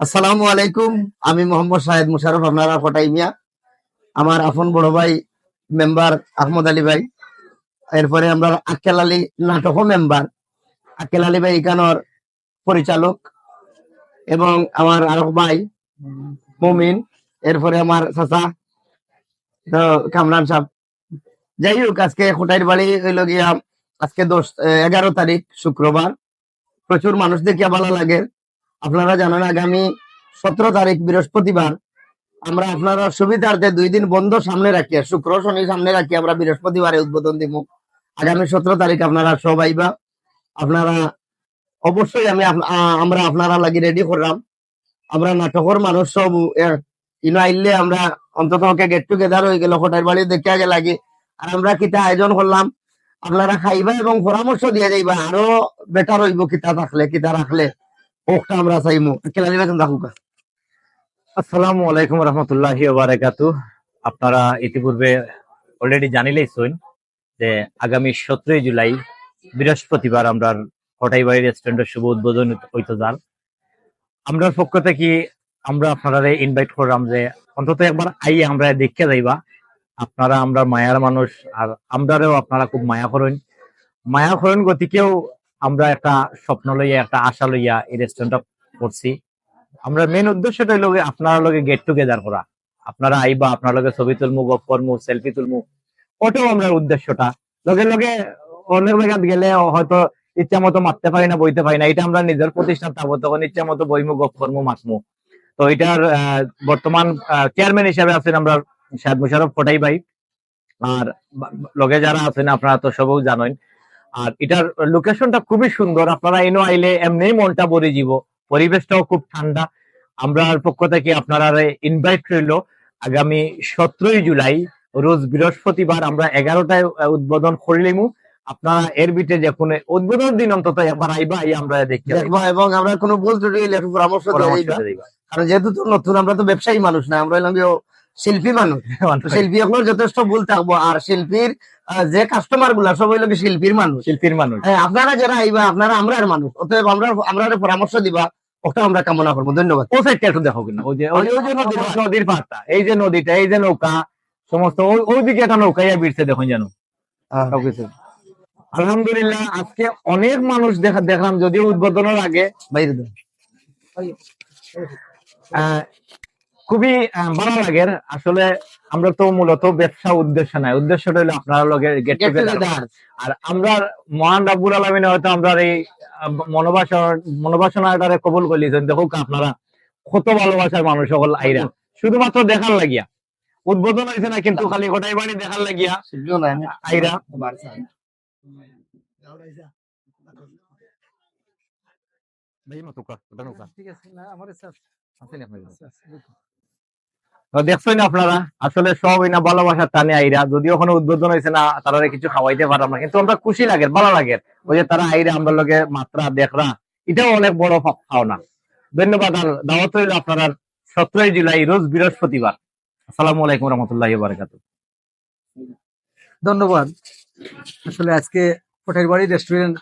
আসসালামু আলাইকুম। আমি মোহাম্মদ শাহেদ মুশারফ, আপনারা ফটাই মিয়া আমার আপন বড় ভাই, মেম্বার আহমদ আলী ভাই। এরপরে আমরা আক্কেল আলী নাটকও মেম্বার। আক্কেল আলী ভাই এখানোর পরিচালক। এবং আমার আরও ভাই, মুমিন। এরপরে আমার চাচা, তো কামরান সাহেব। যাই হোক, আজকে খোটাইর বাড়ি হইল গিয়া, আজকে দশ, এগারো তারিখ, শুক্রবার। প্রচুর মানুষ দেখিয়া ভালো লাগে। আপনারা জানেন আগামী সতেরো তারিখ বৃহস্পতিবার আমরা আপনারা সুবিধার্থে দুই দিন বন্ধ সামনে রাখিয়া, শুক্র শনি সামনে রাখি আমরা বৃহস্পতিবারে উদ্বোধন দিব। আগামী সতেরো তারিখ আপনারা সবাই বা আপনারা অবশ্যই আমি আমরা আপনারা লাগি রেডি করলাম। আমরা নাটকের মানুষ সব ইনো আইলে আমরা অন্তত গেট টুগেদার হয়ে গেল, হোটেল বাড়ি দেখে আগে লাগে। আর আমরা কিতা আয়োজন করলাম আপনারা খাইবা এবং পরামর্শ দিয়ে যাইবা, আরও বেটার হইব কিতা থাকলে, কিতা রাখলে আমরা আসসালামু আলাইকুম আপনারা ইতিপূর্বে অলরেডি জানিলেইছেন যে আগামী সতেরোই জুলাই, বৃহস্পতিবার আমরা হটাইবাড়ি রেস্টুরেন্টের শুভ উদ্বোধন হইতে যান আমরার পক্ষ থেকে আমরা আপনারা ইনভাইট করলাম যে অন্তত একবার আই আমরা দেখতে যাইবা। আপনারা আমরা মায়ার মানুষ আর আমরাও আপনারা খুব মায়া করেন মায়া করেন গতিকেও আমরা একটা স্বপ্ন লইয়া, একটা আশা লইয়া এই রেস্টুরেন্টটা করছি। আমরা মেন উদ্দেশ্যটা গিয়ে আপনারা লগে গেট টুগেদার করা। আপনারা আইবা, আপনার লগে ছবি তুলমু, গপ করমু সেলফি তুলমু। ওটাও আমরা উদ্দেশ্যটা। লগে লগে অনেক জায়গাত গেলে হয়তো ইচ্ছা মতো মারতে পারি না, বইতে পারি না। এটা আমরা নিজের প্রতিষ্ঠান থাকব, তখন ইচ্ছা মতো বইমু, গপ করমু মাসমু তো এটার বর্তমান চেয়ারম্যান হিসাবে আছেন আমরা শাহেদ মুশারফ ফটাই ভাই আর লগে যারা আছেন আপনারা তো সবও জানেন। আর এটার লোকেশনটা খুবই সুন্দর। আপনারা এনো আইলে এমনি মনটা ভরে যাব পরিবেশটাও খুব ঠান্ডা। আমরা পক্ষ থেকে আপনারা ইনভাইট রইল। আগামী সতেরোই জুলাই রোজ বৃহস্পতিবার আমরা এগারোটায় উদ্বোধন করিলিমু আপনারা এর বিটে যে কোনো উদ্বোধন দিন অন্তত একবার আইবা আই আমরা দেখবা এবং আমরা কোনো একটু পরামর্শ দিবা। কারণ যেহেতু তো নতুন আমরা তো ব্যবসায়ী মানুষ না আমরা গিয়ে শিল্পী মানুষ। শিল্পী এখন যথেষ্ট ভুল থাকব। আর শিল্পীর যে কাস্টমারগুলা সব হইল শিল্পীর মানুষ। শিল্পীর মানুষ। হ্যাঁ, আপনারা যারা আইবা আপনারা আমরা মানুষ। অতএব আমরা আমরা পরামর্শ দিবা ওটা আমরা কামনা করব। ধন্যবাদ। ও সাইডটা একটু দেখো কিনা ওই যে যে নদীর পাড়টা এই যে নদীটা এই যে নৌকা সমস্ত ওই ওইদিকে একটা নৌকা ইয়া বিড়ছে দেখুন জানো সবকিছু। আলহামদুলিল্লাহ আজকে অনেক মানুষ দেখা দেখলাম যদিও উদ্বোধনের আগে। বাইরে। আহ, খুবই ভালো লাগে। আসলে আমরা তো মূলত ব্যবসা উদ্দেশ্য নাই। উদ্দেশ্যটা হলো আপনার লগে গেট টুগেদার আর আমরা মহান রাব্বুল আলমিনে হয়তো আমরা এই মনোবাসনা মনোবাসনাটারে কবুল করলিছেন দেখো আপনারা কত ভালোবাসার মানুষ সকল আইরা। শুধুমাত্র দেখার লাগিয়া। উদ্বোধন হয়েছে না কিন্তু খালি গোটাই বাড়ি দেখার লাগিয়া। শিল্পীও নাই আমি। আইরা। তো দেখছেন আপনারা, আসলে সব না ভালোবাসার টানে আইরা, যদিও ওখানে উদ্বোধন হয়েছে না তারা কিছু খাওয়াইতে পারলাম না, কিন্তু আমরা খুশি লাগে, ভালো লাগে। ওই যে তারা আইরা আমরা লগে মাত্রা, দেখরা, এটাও অনেক বড় পাওনা ধন্যবাদ, আর দাওয়াত রইল আপনারা সতেরোই জুলাই, রোজ বৃহস্পতিবার। আসসালামু আলাইকুম রহমতুল্লাহ বারকাত ধন্যবাদ। আসলে আজকে কোঠার বাড়ি রেস্টুরেন্ট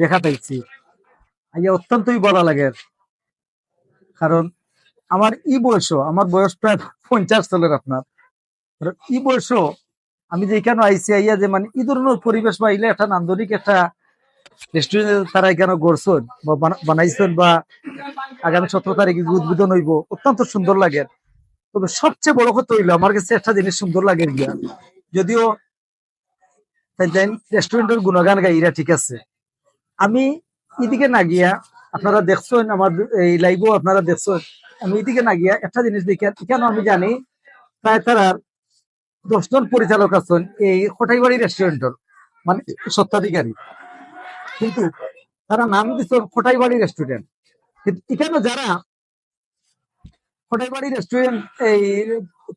দেখা পাইছি আইয়া অত্যন্তই ভালো লাগে। কারণ আমার ই বয়স আমার বয়স প্রায় পঞ্চাশ চলের আপনার। ই বয়স আমি যে এখানে আইসি আইয়া যে মানে এই ধরনের পরিবেশ পাইলে একটা নান্দনিক একটা রেস্টুরেন্ট তারা এখানে গড়ছেন বা বানাইছেন বা আগামী সতেরো তারিখে উদ্বোধন হইব, অত্যন্ত সুন্দর লাগে। তবে সবচেয়ে বড় কথা হইল, আমার কাছে একটা জিনিস সুন্দর লাগে গিয়া। যদিও রেস্টুরেন্টের গুণগান গাইরা ঠিক আছে। আমি এদিকে না গিয়া, আপনারা দেখছেন আমার এই লাইভও আপনারা দেখছেন আমি এদিকে না গিয়া একটা জিনিস দেখি কেন আমি জানি প্রায় তারা দশজন পরিচালক আছেন এই কোটাইবাড়ি রেস্টুরেন্টের মানে সত্ত্বাধিকারী কিন্তু তারা নাম দিচ্ছেন কোটাইবাড়ি রেস্টুরেন্ট কিন্তু এখানে যারা কোটাইবাড়ি রেস্টুরেন্ট এই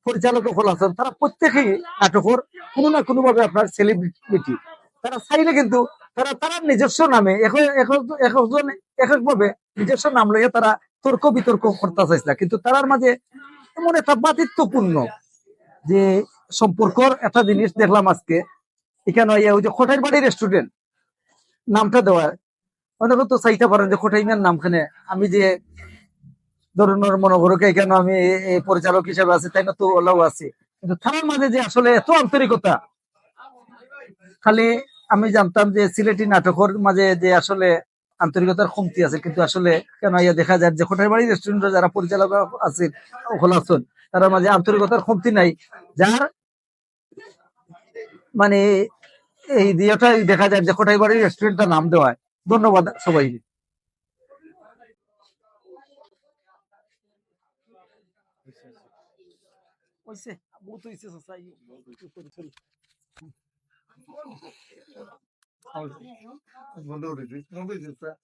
পরিচালক হল আছেন, তারা প্রত্যেকেই নাটকের কোনো না কোনো ভাবে আপনার সেলিব্রিটি তারা চাইলে কিন্তু তারা তারা নিজস্ব নামে এক- এক- একজন এক এক ভাবে নিজস্ব নাম লইয়া তারা তর্ক বিতর্ক করতে চাইছে না। কিন্তু তারার মাঝে এমন একটা বাতিত্বপূর্ণ যে সম্পর্কর একটা জিনিস দেখলাম আজকে। এখানে ওই যে খোটাইর বাড়ি রেস্টুরেন্ট নামটা দেওয়া। অনেকে তো চাইতে পারেন যে খোটাই মিয়ার নামখানে। আমি যে ধরুন ওর মনে করো কি কেন আমি পরিচালক হিসেবে আছি, তাই না? তো ওলাও আছে। কিন্তু তার মাঝে যে আসলে এত আন্তরিকতা, খালি আমি জানতাম যে সিলেটি নাটকের মাঝে যে আসলে আন্তরিকতার কমতি আছে, কিন্তু আসলে কেন ইয়া দেখা যায় যে কোটার বাড়ি রেস্টুরেন্টের যারা পরিচালক আছেন তার মাঝে আন্তরিকতার কমতি নাই। যার মানে এই দিয়েটাই দেখা যায় যে কোটাই বাড়ি রেস্টুরেন্টটা নাম দেওয়া হয় ধন্যবাদ সবাই হইছে বহুত হইছে চাচাই 我弄的，我弄的，就，我。